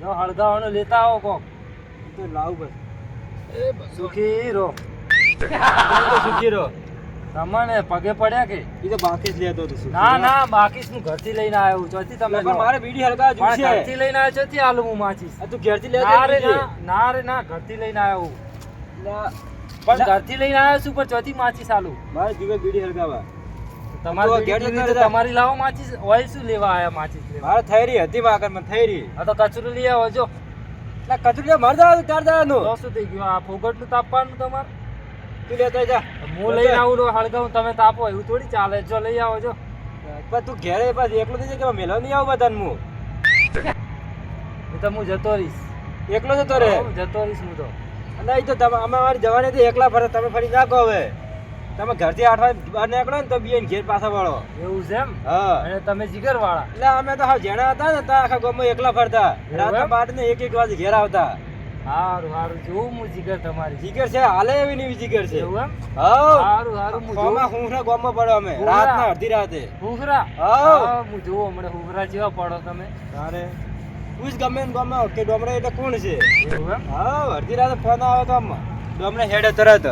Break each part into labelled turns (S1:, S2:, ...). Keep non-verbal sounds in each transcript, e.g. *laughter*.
S1: જો હળગાવાનું લેતા આવો કોક.
S2: તો લાવ બસ.
S1: સુખી રહો. *laughs*
S2: સુખી રહો.
S1: તમને પગે પડ્યા કે?
S2: એ તો બાકી જ લેતો હતો
S1: ના ના બાકી શું ઘરથી લઈને આવ્યો ચોથી તમે
S2: પણ મારે બીડી હળગા
S1: જો
S2: છે.
S1: ઘરથી લઈને આવ્યો ચોથી આલુ હું માચીસ
S2: આ તું ઘરથી લેતો
S1: ના રે ના રે ના ઘરથી લઈને આવ્યો પણ ઘરથી લઈને આવ્યો છું પણ ચોથી માચીસ આલુ
S2: મારે જીવે બીડી હલકાવા
S1: તમારી
S2: તો ઘેર
S1: બીડી
S2: જતા
S1: પીવી તો
S2: રહેતા.
S1: તમારી લાવો માચીસ ઓઇલ શું લેવા આયા માચીસ લેવા
S2: મારે થઈ હતી વાકરમાં થઈ
S1: આ તો કચરું લઈ આવો જો.
S2: લા કચરું મારે જવાનું ચાર જવાનું.
S1: તો શું થઈ ગયું? આ ફોગટનું તાપવાનું તમારે?
S2: તું લેતા જા.
S1: હું લઈને આવું હળગાવું તમે તાપો એવું થોડી ચાલે. જો લઈ આવો જો.
S2: પણ તું ઘેરે પાછું એકલો થઈ જાય કે મેલો નહીં આવું બધાને હું?
S1: એ તો હું જતો રહીશ.
S2: એકલો જતો રે
S1: હું જતો રહીશ હું તો.
S2: અને એ તો તમે અમે અમારી જવાની હતી એકલા ફરે તમે ફરી નાખો હવે. તમે ઘરથી આઠ વાગે બહાર નીકળો ને તો બીએ ઘેર પાછા વળો.
S1: એવું છે એમ?
S2: હા.
S1: અને તમે જીગર વાળા
S2: એટલે અમે તો હાવ જેણા હતા ને ત્યાં આખા ગામમાં એકલા ફરતા. રાતના બાર ને એક એક વાગે ઘેર આવતા.
S1: સારું સારું જોઉં હું જીગર તમારી.
S2: જીગર છે હાલે એવી નવી જીગર છે.
S1: એવું એમ?
S2: હાવ.
S1: સારું સારું હું
S2: ગામમાં
S1: જોઉં.
S2: હું ને ગામમાં પડો અમે.
S1: હુંરા.
S2: રાતના અડધી રાતે.
S1: હુંગરા હા હું જોઉં હમણાં. હુંગરા જેવા પડો તમે.
S2: તારે. તું ગમે ને ગામમાં કે ડોમરા એટલે કોણ છે?
S1: એવું એમ?
S2: હા અડધી રાતે ફોન આવે તો આમ. ડોમરે હેડે તરત.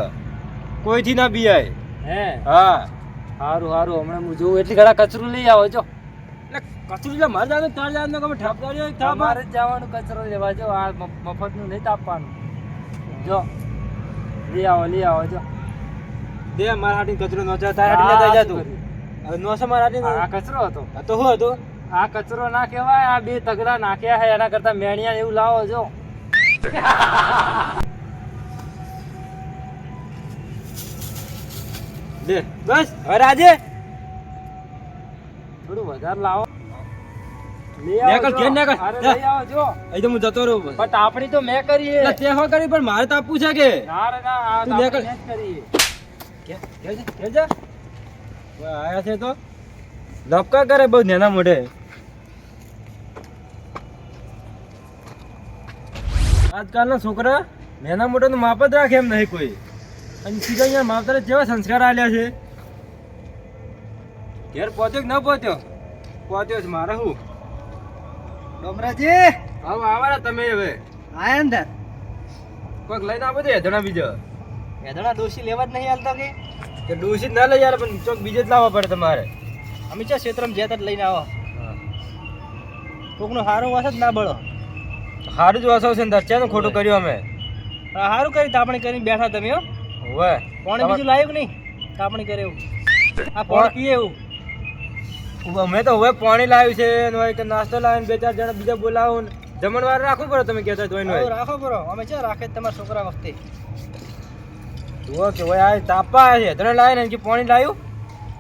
S2: કોઈથી ના બીયાય
S1: હે?
S2: હા.
S1: સારું સારું હમણાં હું જોઉં એટલી ઘણા કચરું લઈ આવો જો.
S2: કચરું લે મારે જાને તાર જાને ગમે ઠાપદારી ઠાપ
S1: તમારે જ જવાનું કચરો લેવા જો. આ મફતનું નહીં તાપવાનું. જો. લઈ આવો લઈ આવો જો.
S2: દે મારા હાટી કચરો નોચા તાર હાટી લેતા જા તું. નોસે મારા હાટી
S1: આ કચરો હતો.
S2: તો શું હતું?
S1: આ કચરો ના કહેવાય આ બે તગડા નાખ્યા છે એના કરતા મેણિયા એવું લાવો જો.
S2: લે બસ. હવે રાજે.
S1: થોડું વધારે લાવો.
S2: અહીં તો
S1: મેં કરી
S2: તે હો પણ મારે
S1: ના ના
S2: તું
S1: છે.
S2: કે- આયા છે તો? બહુ નેના મોઢે. આજકાલના છોકરા નેના મોઢાનું માપ જ રાખે એમ નહીં કોઈ. અને સીધા અહીંયા માવતરે જેવા સંસ્કાર આલ્યા છે. ઘેર પહોંચ્યો કે ન પહોંચ્યો? પહોંચ્યો છે મારે શું
S3: ડોમરાજી!
S2: આવો આવાના તમે હવે.
S3: આયા અંદર.
S2: કોઈક લઈને આપો તો હેધણા બીજો.
S3: એધણા દોષી લેવા જ નહીં હાલતા કે?
S2: કે ડોસી જ ના લઈ યાર પણ ચોક બીજે જ લાવવા પડે તમારે.
S3: અમે ચા ક્ષેત્રમાં જ્યાં લઈને આવો. કોકનો હારો વાસ જ ના બળો.
S2: સારું જ વાસો છે ને ખોટું કર્યું અમે.
S3: હારું કરી આપણે કરીને બેઠા તમે હો.
S2: હોવે.
S3: પાણી બીજું લાવ્યું નહીં. કાપણી કરે એવું. આ કોણ પીએ એવું.
S2: અમે તો હવે પાણી લાવ્યું છે ને કે નાસ્તો લાવીને બે ચાર જણા બીજા બોલાવો ને. જમણવાર રાખવું પડે તમે કહેતા
S3: જોઈને
S2: હોય.
S3: રાખો બરો. અમે છે રાખે તમારા છોકરા વખતે.
S2: જુઓ કે હોય આ તાપા છે. તને લાવીને કે પાણી લાવ્યું?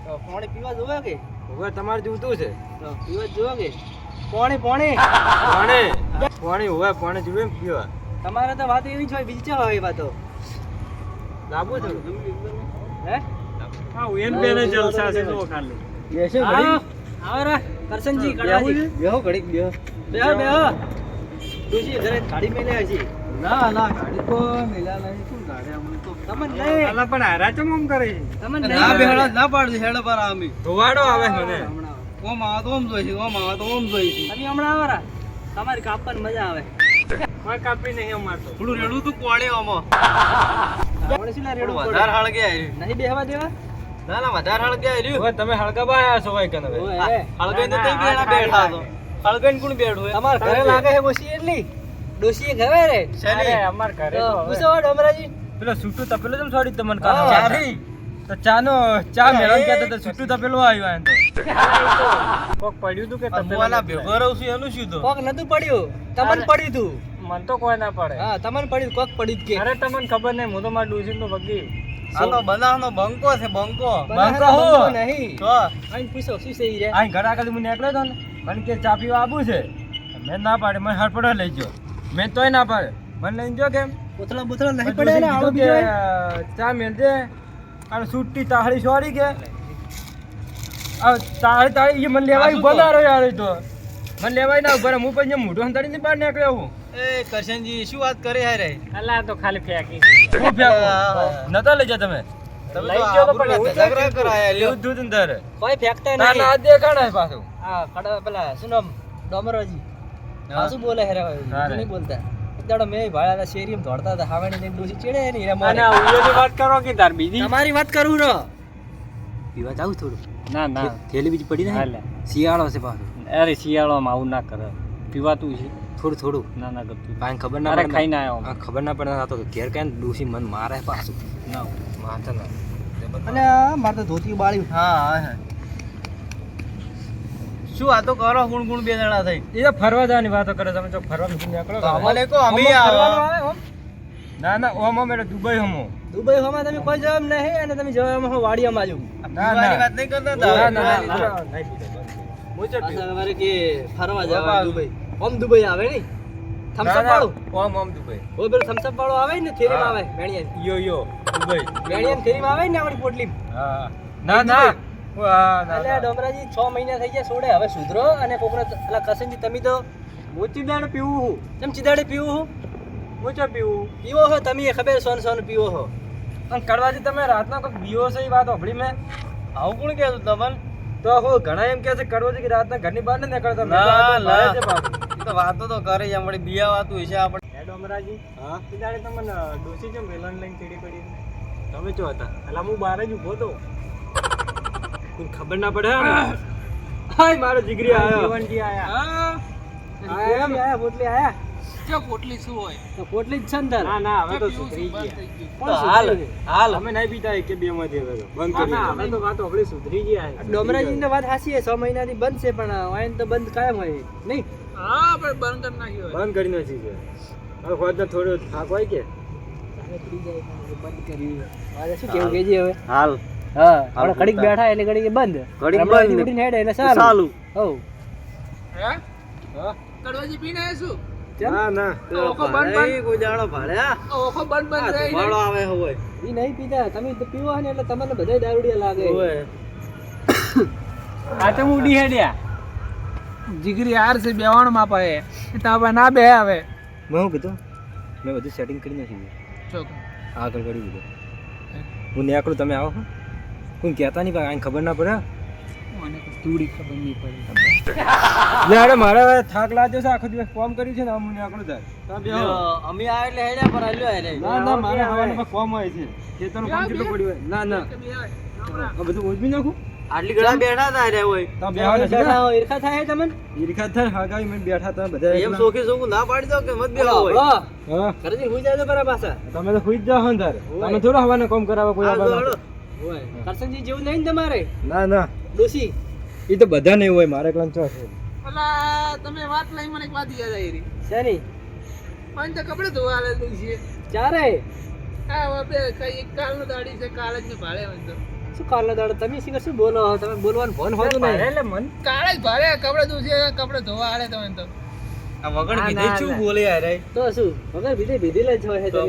S3: તો પાણી પીવા જોવે કે?
S2: હવે તમારે જીવતું છે.
S3: તો પીવા જોવે કે? પાણી પાણી.
S2: પાણી. પાણી હોય પાણી જીવે પીવા.
S3: તમારે તો વાત એવી જ હોય બીજી હોય વાતો.
S2: લાવવું છે?
S3: હે?
S2: હા એન બેને જલસા છે જો ખાલી.
S3: બેસો ઘડી આવો રા કરશનજી કડાજી. બેહો ઘડીક બેહો. બેહો બેહો. ડોશી ઘરે ગાડી મેલે હજી. ના ના ગાડી તો મેલ્યા નહીં શું ગાડી અમને તો તમને નહીં.
S2: અલા પણ હારા ચમ આમ કરે
S3: તમને
S2: ના
S3: નહીં ના પાડું હેડ પર અમે.
S2: ધોવાડો આવે મને
S3: ઓમ આવો તો ઓમ જોઈશે ઓમ આવો તો ઓમ જોઈશે તમે હમણાં આવો રા. તમારી કાપવાની મજા આવે.
S2: કોઈ કાપી નહીં અમારતો
S3: થોડું રેડું તું કોળે આમાં. આપણે શું લા રેડું વધારે હળગે નહીં બેહવા દેવા? ના ના વધારે હળગે આવ્યું
S2: તમે હળગાબા આયા છો ભાઈ? કને
S3: હળગે તો તઈ બેડા બેઠા તો હળગે. કોણ બેઠું તમાર ઘરે લાગે છે ઓછી એટલી? ડોશી ઘરે રે?
S1: અરે અમાર ઘરે તો
S3: પૂછો ડોમરાજી.
S2: પેલો છૂટું તપેલું જેમ છોડી તમને. કામ ચારી તો ચાનો ચા મેળવ કહેતા તો છૂટું તપેલું આવ્યું આને તો.
S1: કોક પડ્યું તું કે
S3: રહું છું એનું શું તો કોક નતું પડ્યું. તમને પડ્યું તું.
S1: મન તો કોઈ ના પડે.
S3: હા તમને પડી કોક પડી જ કે.
S1: અરે તમને ખબર નહીં હું તો મારા ડોસી નું બગી
S3: આ તો બનાવનો બંકો છે બંકો.
S2: બંકો હું?
S3: નહીં. તો. અહીં પૂછો શું છે ઈ રે?
S2: અહીં ઘર આગળ હું નીકળ્યો તો ને મને કે ચા પીવા આવું છે. મેં ના પાડે મને હડપડો લઈ ગયો. મેં તોય ના પાડે મને લઈને જો કેમ?
S3: પોતળા બોતળા નહીં પડે ને આવું
S2: કે, ચા મેલ દે. અને સુટ્ટી તાહળી સોરી કે. આ તાળી તાહળી મને લેવાય રહ્યો યાર તો. મને લેવાય ના ઊભા. હું પછી મોઢું અંધારીને બહાર નીકળ્યો હું
S3: એ કરશનજી શું વાત કરે હે રે?
S1: અલા તો ખાલી ફેંકી
S2: હું ફેંકું? નતા લઈ જા તમે?
S1: લઈ ગયો તો પણ
S3: ઝઘડા કરાયા લ્યો.
S2: દૂધ અંદર.
S3: કોઈ ફેંકતા નહીં.
S2: ના દેખાણ પાછું.
S3: આ કડા પેલા શું નામ? ડોમરોજી. શું બોલે હેરા ભાઈ નહીં બોલતા. એક દાડો મેં શેરીમાં દોડતા હતા હાવણી લઈને ડોસી ચીડે ને
S1: અને
S3: મોરે.
S1: આ વાત કરો કે તાર બીજી?
S3: તમારી વાત કરું રો. પીવા જાવ થોડું?
S1: ના ના.
S3: થેલી બીજી પડી
S1: હાલે.
S3: શિયાળો છે પાછું.
S1: અરે શિયાળોમાં આવું ના કરે પીવાતું છે.
S3: થોડું થોડું.
S1: ના ના કરતું
S3: ભાઈ ખબર ના પડે.
S1: ખાઈ ના
S3: આવ્યો ખબર ના પડે તો ઘેર કઈ ડોસી મન મારે પાછું.
S1: ના.
S3: માથે ના.
S4: અને મારે તો ધોતી બાળી હા હા શું આ તો કરો ગુણ ગુણ બે જણા થઈ.
S2: એ તો ફરવા જવાની વાતો કરે તમે જો ફરવા મૂકીને નીકળો.
S4: તો
S2: કે
S4: અમને કહો અમે આવો
S2: ના ના ઓમ ઓમ દુબઈ હમો.
S3: દુબઈ હોમાં તમે કોઈ જવાબ નહીં અને તમે જવાબ વાડી વાડિયામાં જો
S2: ના ના.
S4: વાત નહીં કરતા
S2: ના, ના, ના.
S3: તમારે કે ફરવા. જવા દુબઈ? ઓમ દુબઈ આવે ને થમ્સ
S2: ના,
S3: અપ
S2: ના,
S3: વાળું
S2: ઓમ ઓમ દુબઈ.
S3: ઓ પેલો થમ્સ વાળો આવે ને થેરી
S2: માં
S3: આવે મેણિયન.
S2: યો યો દુબઈ.
S3: મેણિયન થેલીમાં આવે ને આપણી પોટલી
S2: હા. ના ના.
S3: એટલે ડોમરાજી છ મહિના થઈ ગયા છોડે હવે સુધરો અને કોકને અલા કસનજી તમે તો
S2: મોચી દાણ પીવું હું
S3: કેમ ચીદાડે પીવું હું
S2: મોચો પીવું?
S3: પીવો હો તમે ખબર સોન સોન પીવો હો
S2: અને કડવાજી તમે રાતના કોઈ બીવો સહી એ વાત સાંભળી મેં.
S4: આવું કોણ કહેતું તમને?
S2: તો હો ઘણા એમ કે છે કરવો છે કે રાતના ઘરની બહાર ન નીકળતા?
S4: ના, ના. એ તો વાતો તો કરે છે અમારી બિયા વાતું હશે આપણે.
S2: હેડ અમરાજી. હા? તીદાડે તમને ડોસી જેમ વેલણ લઈને ચીડી પડી? તમે ચો હતા? એટલે હું બહાર જ ઊભો તો. કોઈ ખબર ના પડે હાય મારો જીગરી આયો. જીવનજી આયા.
S3: હા? આયા પોટલી આયા.
S5: જો પોટલી શું હોય?
S3: પોટલી જ છે ના
S2: ના હવે તો સુધરી ગયા.
S4: હાલ હાલ.
S2: અમે નહીં પીતા કે બે માંથી હવે બંધ કરી
S1: ના,
S2: અમે તો વાત ઓગળી સુધરી ગયા.
S3: ડોમરાજી ની વાત હાસી છે છ મહિનાથી બંધ છે પણ વાઈન તો બંધ કાયમ હોય. નહીં?
S5: હા પણ બંધ કરી નાખ્યું
S2: બંધ કરી નાખી છે. હવે ખોદ થોડો થાક હોય કે?
S3: બંધ કર્યું મારે શું કેવું કેજે હવે?
S4: હાલ.
S3: હા આપણે ઘડીક બેઠા એટલે ઘડીક બંધ.
S4: ઘડીક બંધ.
S3: ઉડીને હેડે એટલે સારું
S4: ચાલુ.
S3: હઉ
S5: હે?
S2: હા.
S5: કડવાજી પીને શું?
S2: ના ના.
S5: ઓખો બંધ બંધ.
S4: કોઈ જાણો ભાડે
S5: ઓખો બંધ બંધ રહી
S4: ધુમાડો આવે હોય.
S3: ઈ નહીં પીતા. તમે પીવો ને એટલે તમને બધાય દારૂડિયા લાગે.
S4: હોય.
S1: આ તો હું ઉડી હેડ્યા.
S5: જીગરી હાર છે બેવાણમાં પાએ તાપા ના બે આવે.
S2: મેં હું કીધું? મેં બધું સેટિંગ કરી નાખ્યું
S5: ચોક
S2: આગળ કરી દીધું હું નીકળું તમે આવો. કોઈ કહેતા નહીં આને ખબર ના પડે
S5: મને તો થોડી ખબર નહીં પડી. *laughs*
S2: અરે મારે હવે થાક લાગ્યો છે આખો દિવસ કોમ કર્યું છે ને હું આકડો થાય
S4: અમે આ એટલે હેડ્યા પર હાલ્યો હે
S2: ના ના મારે હવારમાં કોમ હોય છે. ખેતરનું કામ કેટલું પડ્યું હોય? ના ના. આ બધું ઉજવી નાખું?
S4: આટલી બેઠા હતા હોય.
S3: બેઠા થાય તમને?
S2: ઈર્ખા થાય હાગાવી મેં બેઠા હતા બધા
S4: એમ સોખી સોખું ના પાડી દો કે મત બેહો હોય.
S3: હા.
S2: હા
S3: હુઈ જાય તો બરાબર પાછા.
S2: તમે તો
S3: હોય.
S2: તમે થોડા હવાને કામ કરાવો કોઈ.
S3: હોય. કરસનજી જેવું નહીં ને તમારે?
S2: ના ના.
S3: ડોસી
S2: એ તો બધા નહીં હોય મારે એકલા છો છે
S5: ઓલા તમે વાત લઈ મને એક વાત યાદ આવી રહી.
S3: શેની?
S5: પણ તો કપડે ધોવા આલેલું છે.
S3: ચારે?
S5: હા બાપે બે કઈ એક કાલનો દાડી છે કાલ જ ને ભાડે તો.
S3: શું કાલનો દાડો? તમે શીખર શું બોલો? તમે બોલવાનું ભન હોતું નહીં.
S2: એટલે મન?
S5: કાલે જ ભાડે કપડે ધોશે કપડે ધોવા આડે તમે તો.
S4: આ વગર
S2: ના,
S4: શું બોલે યાર
S3: તો શું? વગર બીજે બીધેલ જ હોય
S4: તો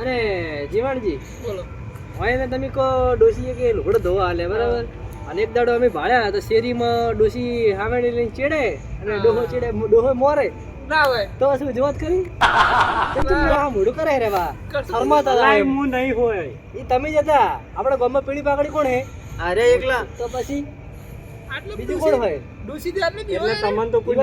S3: અને જીવણજી?
S5: બોલો.
S3: હોય ને તમે કહો ડોસીએ કે લુગડો ધોવા આલે બરાબર? અને એક દાડો અમે ભાડ્યા તો શેરીમાં ડોસી હામેડી લઈને ચેડે અને ડોહો ચેડે ડોહો મોરે. તો શું જોત કરી? મોઢું કરે રે
S5: બા.
S3: શરમાતા
S2: લાઈ હું નહીં હોય.
S3: એ તમે જ હતા. આપણા ગામમાં પીળી પાકડી કોણ હે?
S4: અરે એકલા.
S3: તો પછી બીજું કોણ હોય?
S5: ડૂસી દે
S2: એટલે તમને તો કોઈ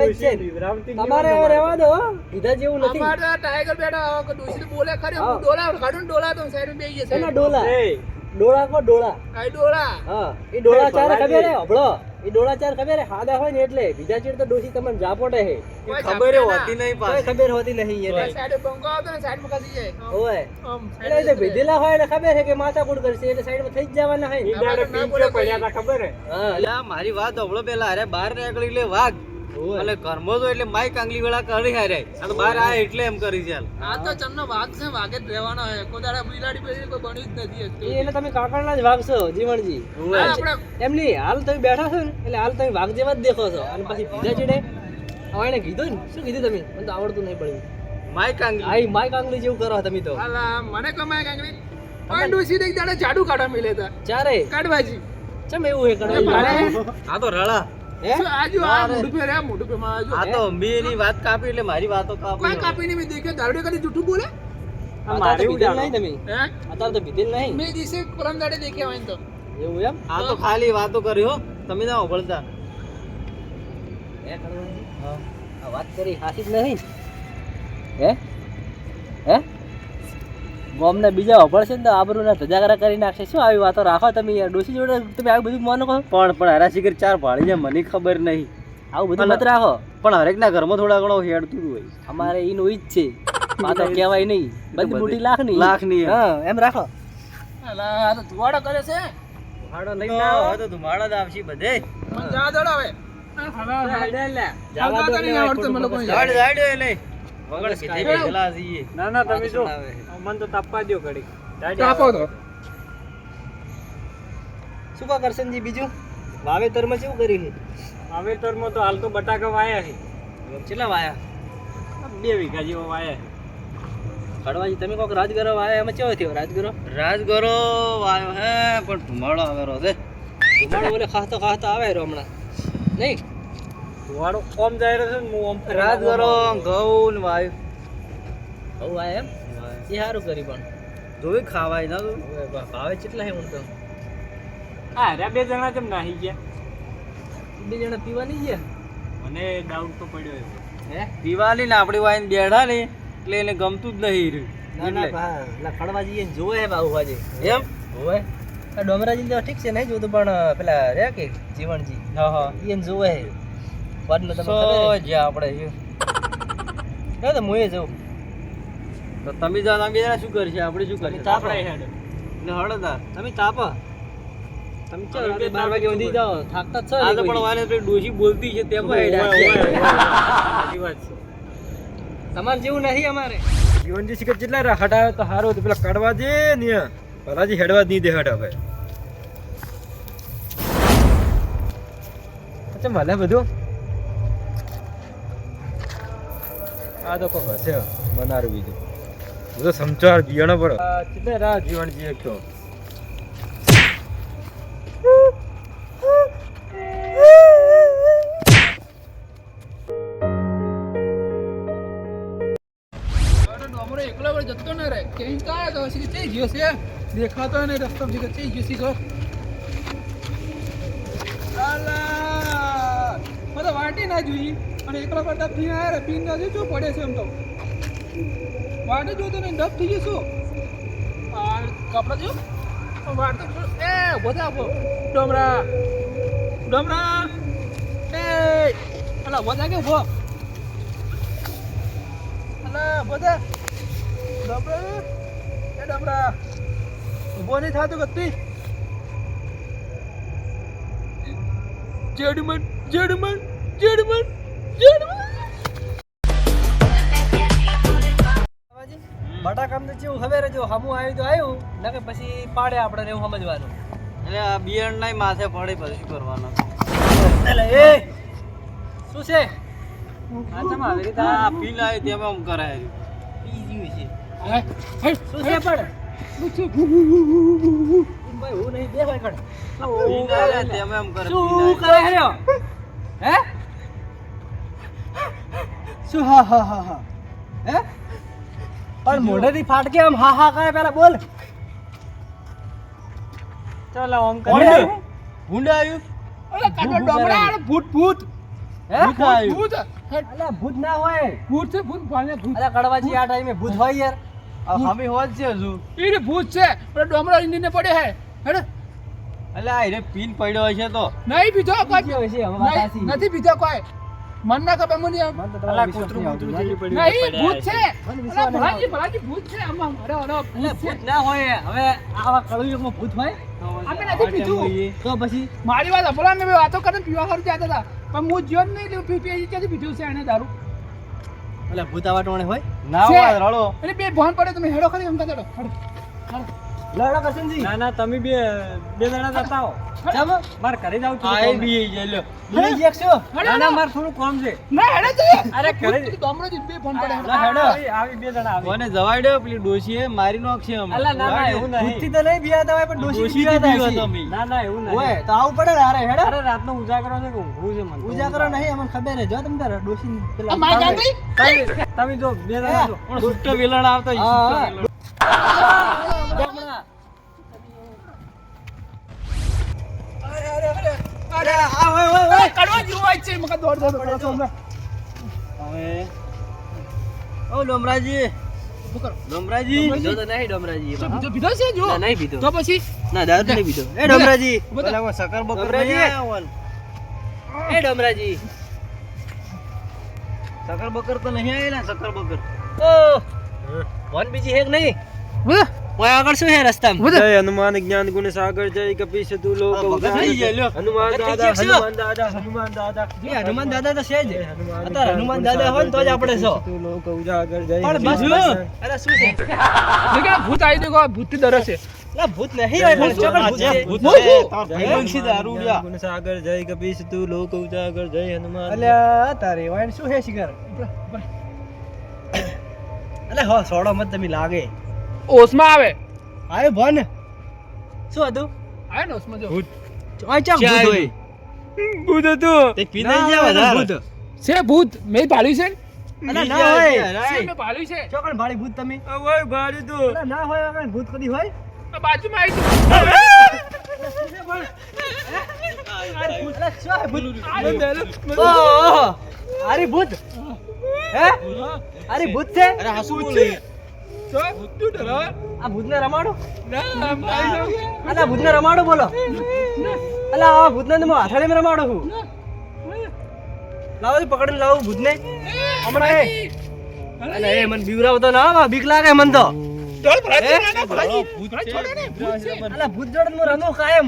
S3: તમારે હવે રહેવા દો બીજા જેવું નથી.
S5: અમારે ટાઈગર બેઠા ડૂસી બોલે ખરી?
S3: હું.
S5: ડોલા કાઢું ડોલા તો સાઈડ બેસી જશે.
S3: એના ડોલા?
S2: એ,
S3: ડોળા કો ડોળા.
S5: કાઈ ડોળા?
S3: હા એ ડોળા ચાર ખબર હે હબળો એ ડોળા ચાર ખબર હે હાદા હોય ને એટલે બીજા ચીડ તો ડોસી તમને જાપોટે હે.
S4: ખબર. હોતી નહીં
S3: કોઈ ખબર હોતી નહીં
S5: આ
S3: એને
S5: સાઈડે બંકો આવતો ને સાઈડમાં કાઢી જાય.
S3: ઓય.
S5: આમ,
S3: એટલે એ તો ભીધેલા હોય ને ખબર હે કે માથા કુડ કરશે એટલે સાઈડમાં થઈ જ જવાના હે
S2: ઈ
S3: ને.
S2: દાડે
S5: ના
S2: પડ્યા ખબર હે
S3: હા
S4: એટલે મારી વાત હબળો પેલા અરે બહાર નીકળી લે વાઘ. એટલે કર્મો તો એટલે માઈક આંગલી વેળા કરી હારે. આ તો બહાર આ એટલે એમ કરી છે
S5: આ તો ચમનો વાઘ છે વાઘે જ રહેવાનો હોય કોઈ દાડા બિલાડી પેલી કોઈ બની જ નથી
S3: એટલે તમે કાકડના જ વાઘ છો જીવણજી. એમ નહીં હાલ તમે બેઠા છો ને એટલે હાલ તમે વાઘ જેવા જ દેખો છો. અને પછી બીજા ચીડે? હવે એને કીધું ને શું કીધું તમે? મને તો આવડતું નહીં પડ્યું.
S4: માઈક આંગલી
S3: આઈ માઈક આંગલી જેવું કરો તમે તો.
S5: મને કમાય કાંકરી પણ ડૂસી દઈ દાડે જાડુ કાઢવા મિલે તા?
S3: ચારે.
S5: કાઢવાજી
S3: ચમ એવું હે કાઢવા?
S4: આ તો રળા.
S3: હે?
S5: શું આજુ આ મોઢું પે રે મોઢું પે માં આજુ
S4: આ તો મેં એની વાત કાપી એટલે મારી વાતો કાપી.
S5: મેં દેખ્યો દારૂડે કરી જૂઠું બોલે?
S3: અત્યારે તો નહીં તમે. અત્યારે તો નહીં.
S5: મેં દિવસે પરમ દાડે દેખ્યા હોય તો.
S3: એવું એમ?
S4: આ તો ખાલી વાતો કરી હો. તમે ના
S3: હે કડવાજી? વાત કરી હાસી જ નહીં. હે? હે? ગોમના બીજા અભળશે ને તો આબરૂના ધજાગરા કરી નાખશે. શું આવી વાતો રાખો તમે યાર? ડોસી જોડે તમે આવું બધું માનો કહો
S4: પણ પણ હરા શિખર ચાર પાડી જાય મને ખબર નહીં.
S3: આવું બધું મત રાખો.
S4: પણ હરેકના ઘરમાં થોડા ઘણો હેડતું હોય.
S3: અમારે એનું ઈ જ છે. વાતો *laughs* કહેવાય નહીં. બધી મોટી નહીં
S4: લાખની, એમ.
S3: હા એમ રાખો.
S5: આ તો ધુવાડો કરે છે.
S4: ભાડો ના આવે તો ધુમાડા જ આવશે બધે.
S5: મને જવા દો હવે.
S3: જવા દો
S5: નહીં
S4: એટલે વગર સીધે પેલા જઈએ.
S1: ના ના તમે જો. મન તો તાપવા દો ઘડી
S5: કાપો તો
S3: શું કહો કરશનજી બીજું? વાવેતરમાં કેવું કર્યું છે?
S1: વાવેતરમાં તો હાલ તો બટાકા વાયા છે.
S3: કેટલા વાયા?
S1: બે વીઘા જેવો વાયા
S3: ખડવાજી તમે કોક રાજગરો વાયા? એમાં કેવો થયો રાજગરો?
S4: રાજગરો વાયો હે પણ ધુમાડો આવેલો છે.
S3: ધુમાડો બોલે ખાતો ખાતો આવે હમણાં. નહીં?
S1: ધુવાડો ઓમ જાય રહ્યો છે ને હું ઓમ ફરીને
S4: રાજગરો ઘઉં ને વાયુ.
S3: ઘઉં વાય એમ? એ સારું કરી પણ.
S4: જોઈ ખાવાય ના તો?
S3: ભાવે કેટલા હે હું તો
S1: હા રે બે જણા કેમ નાહી ગયા?
S3: બે જણા પીવા નહીં ગયા?
S1: મને ડાઉટ તો પડ્યો
S3: હે?
S4: પીવાની ને આપણી વાઈન બેઠા ને એટલે એને ગમતું જ નહીં રહ્યું.
S3: ના ના
S4: એટલે.
S3: જઈએ જોવે હે બાબુ હાજી
S4: એમ?
S3: આ ડોમરાજી તો ઠીક છે નહીં જોતું પણ પેલા રે કે જીવણજી?
S4: હા હા.
S3: એને જોવે. હે વાતનું
S4: તમે
S3: ખબર?
S4: આપણે છે.
S3: ના તો મુએ જઉં.
S4: તો તમે જાઓ તમે જણા શું કરશે? આપણે શું
S3: કરશે?
S4: કરીએ
S3: તાપ
S1: હેડ.
S4: ને હળદા
S3: તમે તાપા. તમે ચાલો
S1: અમે બે
S3: બાર વાગે ઊંધી જાઓ. થાકતા જ છો
S4: આ તો પણ. વાને પેલી ડોશી બોલતી છે તેમ હેડ્યા છે.
S1: સાચી વાત છે.
S3: તમારે જેવું નહીં અમારે.
S1: જીવનજી શિખર જેટલા હટાવે તો સારું હતું પેલા કડવા દે ને ભલાજી હેડવા જ નહીં દે હટાવે અચ્છા ભલે બધું. આ તો કોક હશે બનારું બીજું. હું તો સમચાર બિયાણો પર કેટલા રા જીવનજી જીવે તો
S5: એકલો વળી જતો ન રહે. ક્યાંય કાય તો ચઈ ગયો છે? દેખાતો ને રસ્તો ગયો છે મેં વાટી ના જોઈ. અને એકલો કરતા પીને આયા રે, પીન નથી શું પડે છે એમ તો? વાટી જો નહીં ડબ થઈ ગયું શું કપડા જો. વાટ તો એ બધા ડમરા. ડોમરા. એ, અલા બધા કે ઊભો? અલા બધા ડમરા. એ, ડમરા. ઊભો નહીં થતો કત્તી જેડમન જેડમન જેડમન.
S3: બટાકામ તો જેવું ખબર જો હમું આવ્યું તો આવ્યું ના કે પછી પાડે આપણે એવું સમજવાનું.
S4: એટલે આ બિયારણ નહીં માથે પડે પછી કરવાનો.
S3: એટલે એ શું છે?
S1: આ તમે આવી રીતે
S4: આ પી લાવે તેમ આમ કરાય
S3: પી ગયું છે. શું છે પણ? ભાઈ હું નહીં બે ભાઈ કણ.
S4: કરે
S3: શું કરે હે હે? શું? હા હા હા હા. હે? પણ મોઢેથી ફાટકે આમ હા હા કરે પેલા બોલ.
S1: ચાલો ઓમ કરે
S4: ભૂંડા આવ્યું?
S5: અરે કાકા ડમરા અરે ભૂત ભૂત.
S3: હે?
S4: ભૂત આવ્યું.
S5: ભૂત. હે,
S3: અલા ભૂત ના હોય.
S5: ભૂત છે ભૂત ભાને ભૂત.
S3: અલા કડવાજી આ ટાઈમે ભૂત હોય યાર.
S4: આ સામે છે હજુ.
S5: ઈ ભૂત છે પણ ડોમરા ઇન્દીને પડે હે. હેડે
S4: એટલે આ રે પીન પડ્યો હશે તો.
S5: નહીં પીધો કોઈ.
S3: હવે
S5: નથી પીધો કોઈ. મન ના ખબર મને
S1: અલા કૂતરું કૂતરું. જેવી પડ્યું
S5: નહીં ભૂત છે અલા, ભલાજી ભલાજી ભૂત છે આમાં અરે અરે ભૂત
S3: ભૂત ના હોય હવે આવા કળયુગમાં ભૂત હોય
S5: અમે નથી પીધું
S3: તો પછી
S5: મારી વાત સાંભળો અમે વાતો કરીને પીવા ખરું જતા હતા પણ હું જ્યો જ નહીં એટલે પી પી ક્યાંથી પીધું છે એને દારૂ
S3: અલા ભૂત આવા ટોણે હોય
S4: ના. હોય રડો
S5: એટલે બે ભોન પડે તમે હેડો ખરી એમ હેડો હેડો
S3: લડો કરશનજી?
S1: ના ના તમે બે બે જણા જતા હો?
S3: ચાલો
S1: મારે ઘરે જાવ
S4: આય બી જઈ લ્યો.
S3: બી જઈએ છો.
S1: ના ના માર થોડું કામ છે.
S5: ના હેડે તો.
S1: અરે ઘરે
S5: ગામડેથી બે ફોન પડે
S4: ના, હેડો.
S1: આવી બે જણા આવી.
S4: કોને જવાય દો પેલી ડોશીએ? મારી નોખ છે અમે
S1: અલા, ના, ના, એવું નહીં.
S3: ભૂતી તો નહીં બિયાતા દવાય પણ ડોશી
S4: બીવા તમે.
S1: ના ના એવું
S3: ઓય
S1: નહીં
S3: તો આવું પડે ને હારે હેડો.
S1: અરે રાતનો ઉજાગરો છે કે ઊંઘું છે મને
S3: ઉજાગરો નહીં અમને ખબર છે જો તમે તારે ડોશી પેલા
S5: આ મારી
S1: તમે તમે જો બે જણા જો.
S4: પણ સુટ્ટો વેલણ આવતો સુટ્ટો વેલણ.
S5: દોડ દોડ કરો છો
S3: હવે. ઓ ડોમરાજી. ડોમરાજી.
S5: ડોમરાજી?
S3: તો નહીં ડોમરાજી.
S5: શું બીજો છે જો?
S3: નહીં પીધો
S5: તો પછી?
S3: ના દારૂ નહીં પીધો એ ડોમરાજી. સકર બકર? નહીં એ ડોમરાજી. સકર બકર તો નહીં આયેલા સકર બકર. ઓ વન બીજી હેક નહીં? ઓય આગળ શું હે રસ્તામાં
S2: જય હનુમાન જ્ઞાન ગુણ સાગર જય કપી તું લોક. હનુમાન દાદા હનુમાન દાદા હનુમાન દાદા.
S3: એ હનુમાન દાદા તો છે જ. અત્યારે હનુમાન દાદા હોય ને તો જ આપણે છો.
S2: લોક ઉજાગર જય
S3: પણ
S2: હનુમાન
S3: અરે શું છે?
S5: કીધું ભૂત આવી ગયો ભૂતથી ડરે છે
S3: ના ભૂત નહીં હોય પણ ચોકડ ભૂત છે
S5: ભૂત
S3: ભૂત
S5: છે.
S3: તાર
S2: જય
S3: ભાઈબંધ છે
S2: હનુમાન
S3: દારૂડિયા.
S2: ગુણ સાગર જય કપીશ તું લોક ઉજાગર જય હનુમાન.
S3: અલ્યા તારે વાઈન શું હે શિકાર? અલે હો સોડો મત તમે લાગે.
S5: ઓસમાં આવે.
S3: આય ભન. શું હતું?
S5: આવે ને ઓસમાં જો.
S3: ઓય ચા ભૂત હોય.
S2: ભૂત હતું.
S3: તે પી નહીં જાય વધારે. ભૂત.
S5: છે ભૂત? મેં પાડ્યું છે
S3: અલા ના હોય.
S5: છે મેં પાડ્યું છે.
S3: ચોકડ ભાળી ભૂત તમે?
S2: ઓય ભાડી તું.
S3: અલા ના હોય ભૂત કદી હોય?
S5: બાજુમાં આવી
S3: શું ભૂત? ભૂત. હે? અરે ભૂત છે? અરે હાસુ બોલે.
S5: તો તું ડરો?
S3: આ ભૂતને રમાડો?
S5: ના પાડી
S3: અલા ભૂતને રમાડો બોલો. અલા આ ભૂતને તો હું હાથાડીમાં રમાડો હું લાવો પકડીને લાવો ભૂતને. હમણાં એ. અલા એ મને બીવરાવતો ના આવા બીક લાગે મને તો. હે?
S5: છે, છોડો ને, ભૂત છે.
S3: અલા ભૂત જોડે હું રમું કાયમ.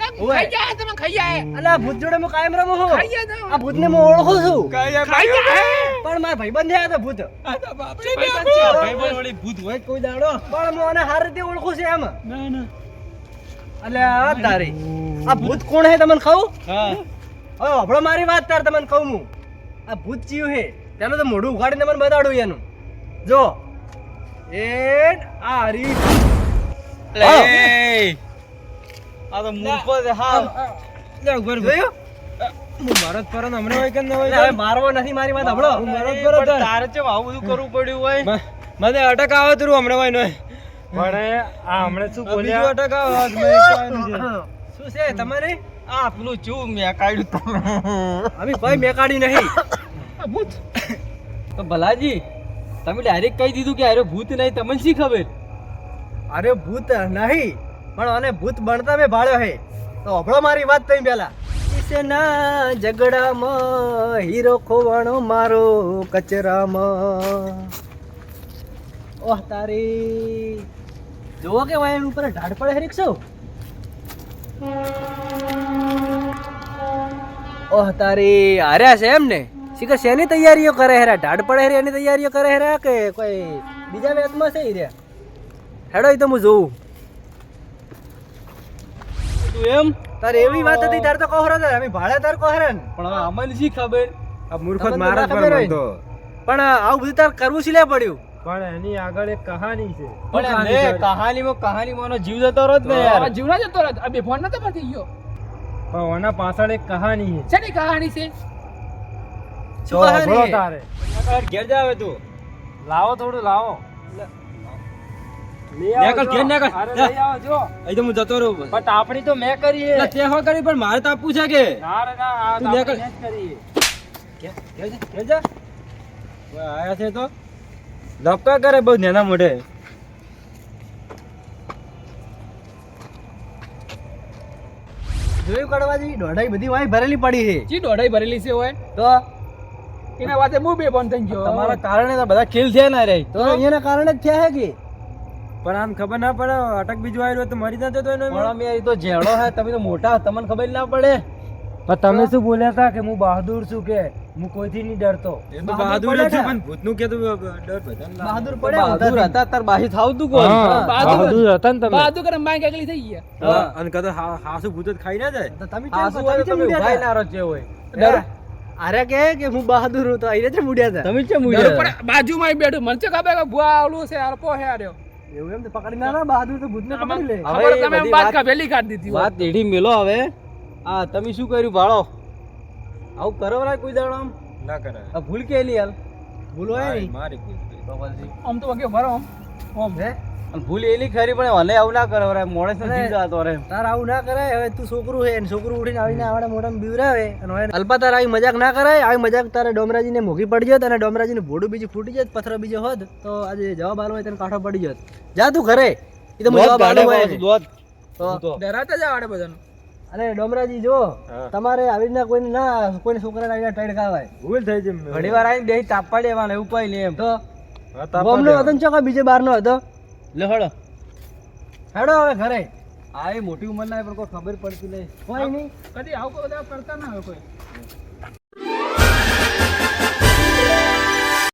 S5: રમો ખાઈ જાય તમે ખાઈ જાય
S3: અલા ભૂત જોડે હું કાયમ રમું છું.
S5: ખાઈ જાય
S3: આ ભૂતને હું ઓળખું છું.
S5: ખાઈ જાય
S3: પણ મારા ભાઈબંધ છે આ તો ભૂત ભૂત હોય કોઈ દાડો. પણ હું આને સારી રીતે ઓળખું છું એમ. એટલે આ તારી. આ ભૂત કોણ હે તમને ખાવું હા. હવે હભળો મારી વાત તાર તમને કહું હું. આ ભૂત ચીયું હે. તેનું તો મોઢું ઉઘાડીને મને બતાડું એનું. જો. એ આ હરી.
S2: આ તો મૂર્ખો છે હા. લે ઉભર
S3: જોયું?
S2: ભારત પર હમણાં હોય કે ન હોય
S3: હવે મારવો નથી મારી વાત હભળો
S2: હું જ બરોબર.
S3: તારે આવું બધું કરવું પડ્યું હોય?
S2: મને અટક આવે તું હમણાં હોય નોય પણ આ હમણાં શું બોલ્યા? અટક આવે મેં.
S3: શું છે તમારે?
S2: આ પેલું ચૂ મેં કાઢ્યું. તમે
S3: અમે કોઈ મેકાડી નહીં.
S5: ભૂત.
S3: તો ભલાજી તમે ડાયરેક્ટ કહી દીધું કે અરે ભૂત નહીં તમને શી ખબર? અરે ભૂત નહીં પણ અને ભૂત બનતા મેં ભાળ્યો હે. તો હભળો મારી વાત તઈ પેલા કિસના ઝઘડામાં હીરો ખોવાણો મારો કચરામાં. ઓહ, તારી. જોવો કે વાયર ઉપર ઢાળ પડે હે ઓહ, તારી. હાર્યા છે એમ ને? શીખર શેની તૈયારીઓ કરે હેરા ઢાડ પડે હેરા એની તૈયારીઓ કરે હેરા કે કોઈ બીજા વેતમાં છે રહ્યા? હેડો એ તો હું જોઉં. તું એમ? તારે એવી વાત હતી તાર તો કહો તાર અમે ભાડા તાર કહો ને. પણ હવે અમને શી ખબર?
S2: આ
S3: મૂર્ખત
S2: મારા પર
S3: ખબર પણ આવું બધું તાર કરવું છે લે પડ્યું?
S2: પણ એની આગળ એક કહાની છે.
S3: પણ લે કહાનીમાં કહાનીમાં જીવ જતો રહો જ યાર.
S5: જીવ ના જતો રહે આ બે ફોન નતો પરથી ગયો?
S2: પણ ઓના પાછળ એક કહાની છે.
S5: શેની કહાની છે?
S3: શું કહાની? છે?
S2: તારે. ઘેર જાવે તું. લાવો થોડું લાવો.
S3: નેકળ, ઘેર નેકળ.
S2: અરે લઈ આવો જો
S3: અહીં તો હું જતો રહું
S2: પણ તાપણી તો મેં કરી
S3: એટલે તે હો કરી પણ મારે તાપવું છે કે?
S2: ના રે ના આ
S3: તું નેકળ.
S2: તાપણી મેં જ કરી જા આયા છે તો. ધબકા કરે બહુ નેના મોઢે.
S3: જોયું કડવાજી દોઢાઈ બધી વાય ભરેલી પડી છે.
S5: જી દોઢાઈ ભરેલી છે હોય
S3: તો?
S5: એના વાતે હું બે બંધ થઈ ગયો.
S3: તમારા કારણે તો બધા ખેલ થયા ના રે. તો એના કારણે જ થયા હે કે?
S2: પણ આમ ખબર ના પડે અટક બીજું આવ્યું તો મરી ના જતો એનો
S3: પણ અમે એ તો જેડો હે તમે તો મોટા તમને ખબર ના પડે.
S2: પણ તમે શું બોલ્યા હતા કે હું બહાદુર છું કે હું કોઈથી નહીં ડરતો?
S3: બહાદુર છું, પણ
S2: ભૂતનું કે ડર
S3: બહાદુર પડે બહાદુર હતા તાર બાહી થાવ તું કોણ?
S5: બહાદુર.
S2: હતા ને તમે?
S5: બહાદુર કરે માય કાકલી થઈ ગયા.
S2: હા, અને કદાચ હાસુ ભૂત જ ખાઈ ના જાય.
S3: તમે હાસુ તમે મુડ્યા ના રચે હોય.
S5: ડર.
S3: અરે કે કે હું બહાદુર હું તો છે જ મુડ્યા હતા તમે કેમ
S5: મુડ્યા પડે બાજુમાં બેઠો. મને છે ખબર કે ભુવા આવલું છે અરપો હે આર્યો.
S3: એવું એમ તો પકડી ના ના બહાદુર તો ભૂતને પકડી લે.
S5: હવે તમે વાત કાઢેલી કાઢ દીધી
S3: વાત એડી મેલો હવે. આ તમે શું કર્યું? ભાળો. આવું કરો કોઈ દાડો આમ.
S2: ના કરે.
S3: આ ભૂલ કેલી હાલ? ભૂલ હોય
S2: મારી-
S3: નહીં.
S2: મારી ભૂલ થઈ.
S5: આમ તો વાગ્યો મારો આમ. આમ.
S3: હે?
S4: ભૂલ એલી ખરી પણ ભલે આવું ના કરે રે મોડે તો જીવ જાતો રે
S3: તાર આવું ના કરાય હવે તું છોકરું હે ને છોકરું ઉઠીને આવીને આવડે મોઢામાં બીવરાવે અને હવે અલ્પા તાર આવી મજાક ના કરાય આવી મજાક તારે ડોમરાજીને મોઘી પડી જત અને ડોમરાજીને ભોડું બીજું ફૂટી જત પથરો બીજો હોત તો આજે જવાબ આલો હોય તને કાંઠો પડી જત. જા તું ઘરે એ તો જવાબ આલો હોય. ને. તો
S5: ડરાતા જા આવડે બધાનો.
S3: અને ડોમરાજી જો તમારે આવી રીતના કોઈને ના કોઈને છોકરાને આવીને ટાઈડ ખાવાય.
S2: ભૂલ થઈ છે
S3: ઘણી વાર આવીને બે તાપવા દેવાના એવું કોઈ લે એમ. તો
S2: હા,
S3: નો હતો ને ચોકા બીજે બારનો હતો?
S4: લે હળો.
S3: હેડો હવે ઘરે.
S4: આ એ મોટી ઉંમર ના પણ કોઈ ખબર પડતી નહીં.
S3: કોઈ નહીં.
S5: કદી આવું કોઈ બધા કરતા ના હોય કોઈ.